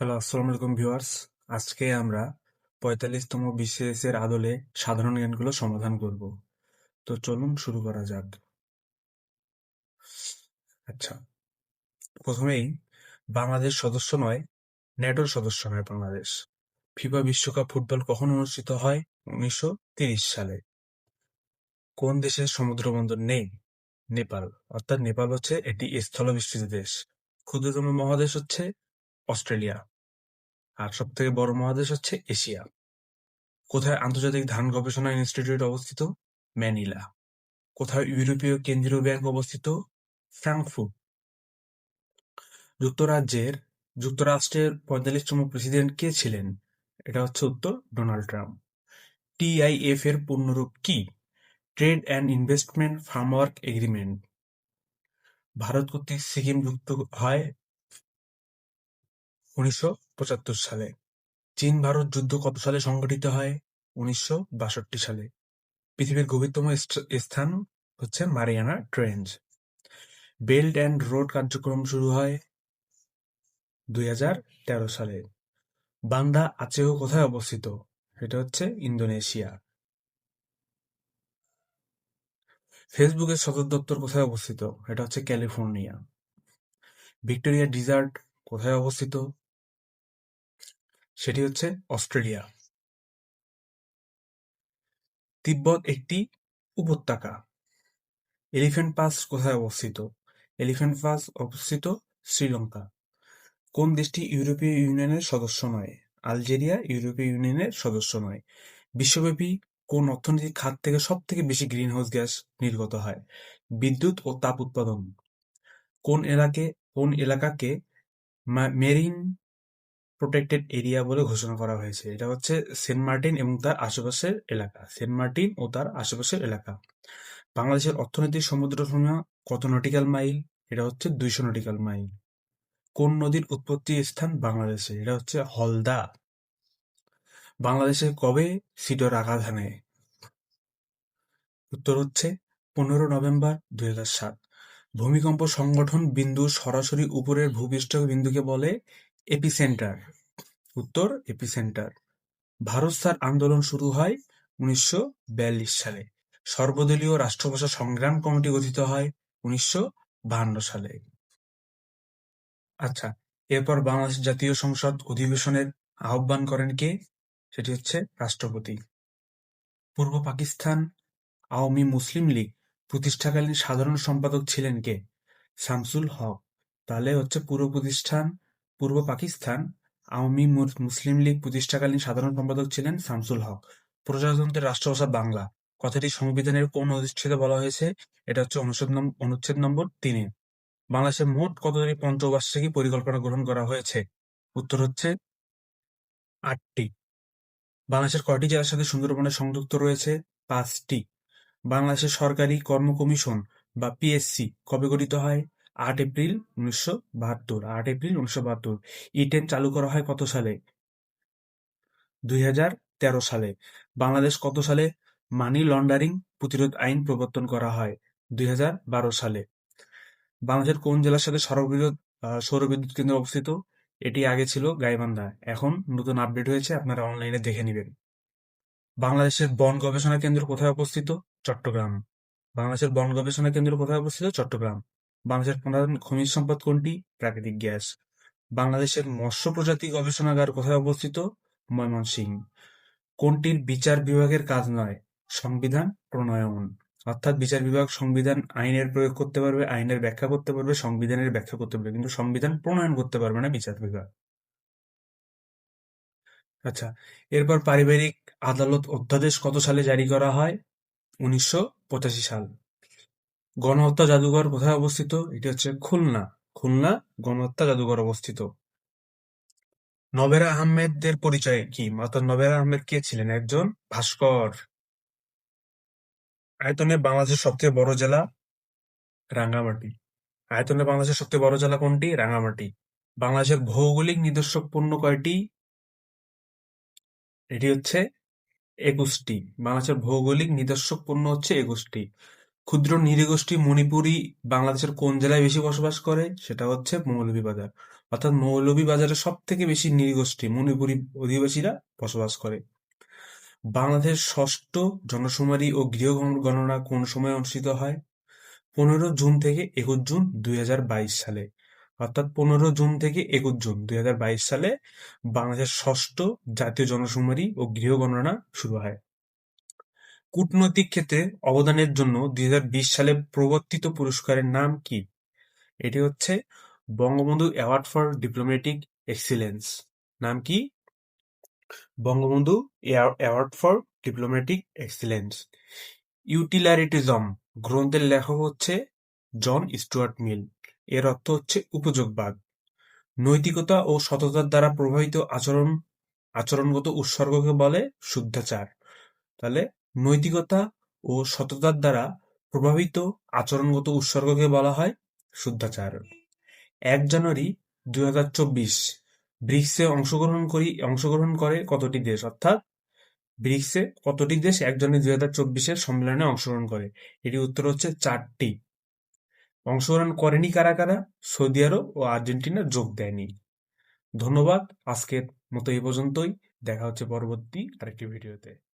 Hello আসসালামু আলাইকুম viewers. আজকে আমরা পঁয়তাল্লিশতম বিসিএস এর আদলে সাধারণ জ্ঞানগুলো সমাধান করব। তো চলুন শুরু করা যাক। আচ্ছা প্রথমেই বাংলাদেশ সদস্য নয় ন্যাটোর সদস্য নয় বাংলাদেশ। ফিফা বিশ্বকাপ ফুটবল কখন অনুষ্ঠিত হয়? উনিশশো সালে। কোন দেশের সমুদ্র বন্দর নেই? নেপাল। অর্থাৎ নেপাল হচ্ছে একটি স্থলবেষ্টিত দেশ। ক্ষুদ্রতম মহাদেশ হচ্ছে অস্ট্রেলিয়া। আর সব থেকে বড় মহাদেশ হচ্ছে এশিয়া। কোথায় আন্তর্জাতিক ধান গবেষণা ইনস্টিটিউট অবস্থিত? ম্যানিলা। কোথায় ইউরোপীয় কেন্দ্রীয় ব্যাংক অবস্থিত? ফ্রাঙ্কফুর্ট। যুক্তরাজ্যের, যুক্তরাষ্ট্রের পঁয়তাল্লিশতম প্রেসিডেন্ট কে ছিলেন? এটা হচ্ছে উত্তর ডোনাল্ড ট্রাম্প। টিআইএফ এর পূর্ণরূপ কি? Trade and investment framework agreement. Bharat কর্তৃক সিকিম যুক্ত হয় উনিশশো পঁচাত্তর সালে। চীন ভারত যুদ্ধ কত সালে সংঘটিত হয়? উনিশশো বাষট্টি সালে। পৃথিবীর গভীরতম স্থান হচ্ছে Mariana trench. Belt and road কার্যক্রম শুরু হয় দুই হাজার তেরো সালে। বান্দা আচেহ কোথায় অবস্থিত? এটা হচ্ছে ইন্দোনেশিয়া। ফেসবুকের সদর দপ্তর কোথায় অবস্থিত? এটা হচ্ছে ক্যালিফোর্নিয়া। ভিক্টোরিয়া ডিজার্ট কোথায় অবস্থিত? সেটি হচ্ছে অস্ট্রেলিয়া। তিব্বত একটি উপত্যকা। এলিফ্যান্ট পাস কোথায় অবস্থিত? এলিফ্যান্ট পাস অবস্থিত শ্রীলঙ্কা। কোন দেশটি ইউরোপীয় ইউনিয়নের সদস্য নয়? আলজেরিয়া ইউরোপীয় ইউনিয়নের সদস্য নয়। বিশ্বব্যাপী কোন অর্থনৈতিক খাত থেকে সব থেকে বেশি গ্রিনহাউস গ্যাস নির্গত হয়? বিদ্যুৎ ও তাপ উৎপাদন। কোন এলাকে, কোন এলাকাকে মেরিন প্রোটেক্টেড এরিয়া বলে ঘোষণা করা হয়েছে। এটা হচ্ছে সেন্ট মার্টিন এবং তার আশেপাশের এলাকা। সেন্ট মার্টিন ও তার আশেপাশের এলাকা। বাংলাদেশের অর্থনৈতিক সমুদ্র সীমা কত নটিক্যাল মাইল এটা হচ্ছে দুইশো নটিক্যাল মাইল কোন নদীর উৎপত্তি স্থান বাংলাদেশে? এটা হচ্ছে হলদা। বাংলাদেশে কবে সিডর আঘাত হানে? উত্তর হচ্ছে পনেরো নভেম্বর দুই সাত। ভূমিকম্প সংগঠন বিন্দু সরাসরি উপরের ভূপৃষ্ঠ বিন্দুকে বলে এপিসেন্টার। উত্তর, এপিসেন্টার। ভারত আন্দোলন শুরু হয় উনিশশো বিয়াল্লিশ সালে। সর্বদলীয় রাষ্ট্রভাষা সংগ্রাম কমিটি গঠিত হয় উনিশশো সালে। আচ্ছা এরপর বাংলাদেশ জাতীয় সংসদ অধিবেশনের আহ্বান করেন কে? সেটি হচ্ছে রাষ্ট্রপতি। পূর্ব পাকিস্তান আওয়ামী মুসলিম লীগ প্রতিষ্ঠাকালীন সাধারণ সম্পাদক ছিলেন কে? শামসুল হক। তাহলে হচ্ছে পূর্ব প্রতিষ্ঠান পূর্ব পাকিস্তান আওয়ামী মুসলিম লীগ প্রতিষ্ঠাকালীন সাধারণ সম্পাদক ছিলেন শামসুল হক। প্রজাতন্ত্রের রাষ্ট্রভাষা বাংলা। কথাটি সংবিধানের কোন অনুচ্ছেদে বলা হয়েছে? এটা হচ্ছে অনুচ্ছেদ অনুচ্ছেদ নম্বর তিনে। বাংলাদেশের মোট কতটি পঞ্চবার্ষিকী পরিকল্পনা গ্রহণ করা হয়েছে? উত্তর হচ্ছে আটটি। বাংলাদেশের কয়টি জেলার সাথে সুন্দরবনের সংযুক্ত রয়েছে? পাঁচটি। বাংলাদেশের সরকারি কর্ম কমিশন বা পিএসসি কবে গঠিত হয়? আট এপ্রিল উনিশশো বাহাত্তর, আট এপ্রিল উনিশশো বাহাত্তর। ই টেন চালু করা হয় কত সালে? দুই হাজার তেরো সালে। বাংলাদেশ কত সালে? মানি লন্ডারিং প্রতিরোধ আইন প্রবর্তন করা হয় দুই হাজার বারো সালে। বাংলাদেশের কোন জেলার সাথে সৌরবিদ্যুৎ সৌরবিদ্যুৎ কেন্দ্র অবস্থিত? এটি আগে ছিল গাইবান্ধা। এখন নতুন আপডেট হয়েছে, আপনারা অনলাইনে দেখে নেবেন। বাংলাদেশের বন গবেষণা কেন্দ্র কোথায় অবস্থিত? চট্টগ্রাম। বাংলাদেশের বন গবেষণা কেন্দ্র কোথায় অবস্থিত? চট্টগ্রাম। বাংলাদেশের প্রধান খনিজ সম্পদ কোনটি? প্রাকৃতিক গ্যাস। বাংলাদেশের মৎস্য প্রজাতি গবেষণাগার কোথায় অবস্থিত? ময়মনসিংহ। কোনটির বিচার বিভাগের কাজ নয়? সংবিধান প্রণয়ন। অর্থাৎ বিচার বিভাগ সংবিধান আইনের প্রয়োগ করতে পারবে, আইনের ব্যাখ্যা করতে পারবে, সংবিধানের ব্যাখ্যা করতে পারবে, কিন্তু সংবিধান প্রণয়ন করতে পারবে না বিচার বিভাগ। আচ্ছা এরপর পারিবারিক আদালত অধ্যাদেশ কত সালে জারি করা হয়? উনিশশো পঁচাশি সাল। গণহত্যা জাদুঘর কোথায় অবস্থিত? এটি হচ্ছে খুলনা। খুলনা, গণহত্যা জাদুঘর অবস্থিত। নবেরা আহমেদের পরিচয় কি? অর্থাৎ নবেরা আহমেদ কে ছিলেন? একজন ভাস্কর। আয়তনে বাংলাদেশের সবচেয়ে বড় জেলা রাঙ্গামাটি। আয়তনে বাংলাদেশের সবচেয়ে বড় জেলা কোনটি? রাঙ্গামাটি। বাংলাদেশের ভৌগোলিক নিদর্শক পণ্য কয়টি? এটি হচ্ছে একুশটি। বাংলাদেশের ভৌগোলিক নিদর্শক পণ্য হচ্ছে একুশটি। ক্ষুদ্র নৃগোষ্ঠী মণিপুরী বাংলাদেশের কোন জেলায় বেশি বসবাস করে? সেটা হচ্ছে মৌলভীবাজার। অর্থাৎ মৌলভীবাজারে সব থেকে বেশি নৃগোষ্ঠী মণিপুরী অধিবাসীরা বসবাস করে। বাংলাদেশের ষষ্ঠ জনশুমারি ও গৃহ গণনা কোন সময় অনুষ্ঠিত হয়? পনেরো জুন থেকে একুশ জুন দুই হাজার বাইশ সালে। অর্থাৎ পনেরো জুন থেকে একুশ জুন দুই হাজার বাইশ সালে বাংলাদেশের ষষ্ঠ জাতীয় জনশুমারি ও গৃহ গণনা শুরু হয়। কূটনৈতিক ক্ষেত্রে অবদানের জন্য দুই হাজার বিশ সালে প্রবর্তিত পুরস্কারের নাম কি? এটি হচ্ছে Bangabandhu award for diplomatic excellence নাম কি? Bangabandhu award for diplomatic excellence utilitarianism গ্রন্থের লেখক হচ্ছে জন স্টুয়ার্ট মিল। এর অর্থ হচ্ছে উপযোগবাদ। নৈতিকতা ও সততার দ্বারা প্রভাবিত আচরণ, আচরণগত উৎসর্গকে বলে শুদ্ধাচার। তাহলে নৈতিকতা ও সততার দ্বারা প্রভাবিত আচরণগত উৎসর্গকে বলা হয় শুদ্ধাচার। এক জানুয়ারি দুই হাজার চব্বিশ, ব্রিক্সে অংশগ্রহণ করি, অংশগ্রহণ করে কতটি দেশ? অর্থাৎ ব্রিক্সে কতটি দেশ এক জানুয়ারি দুই হাজার চব্বিশের সম্মেলনে অংশগ্রহণ করে? এটি উত্তর হচ্ছে চারটি। অংশগ্রহণ করেনি কারা কারা? সৌদি আরব ও আর্জেন্টিনা যোগ দেয়নি। ধন্যবাদ, আজকের মতো এই পর্যন্তই। দেখা হচ্ছে পরবর্তী আরেকটি ভিডিওতে।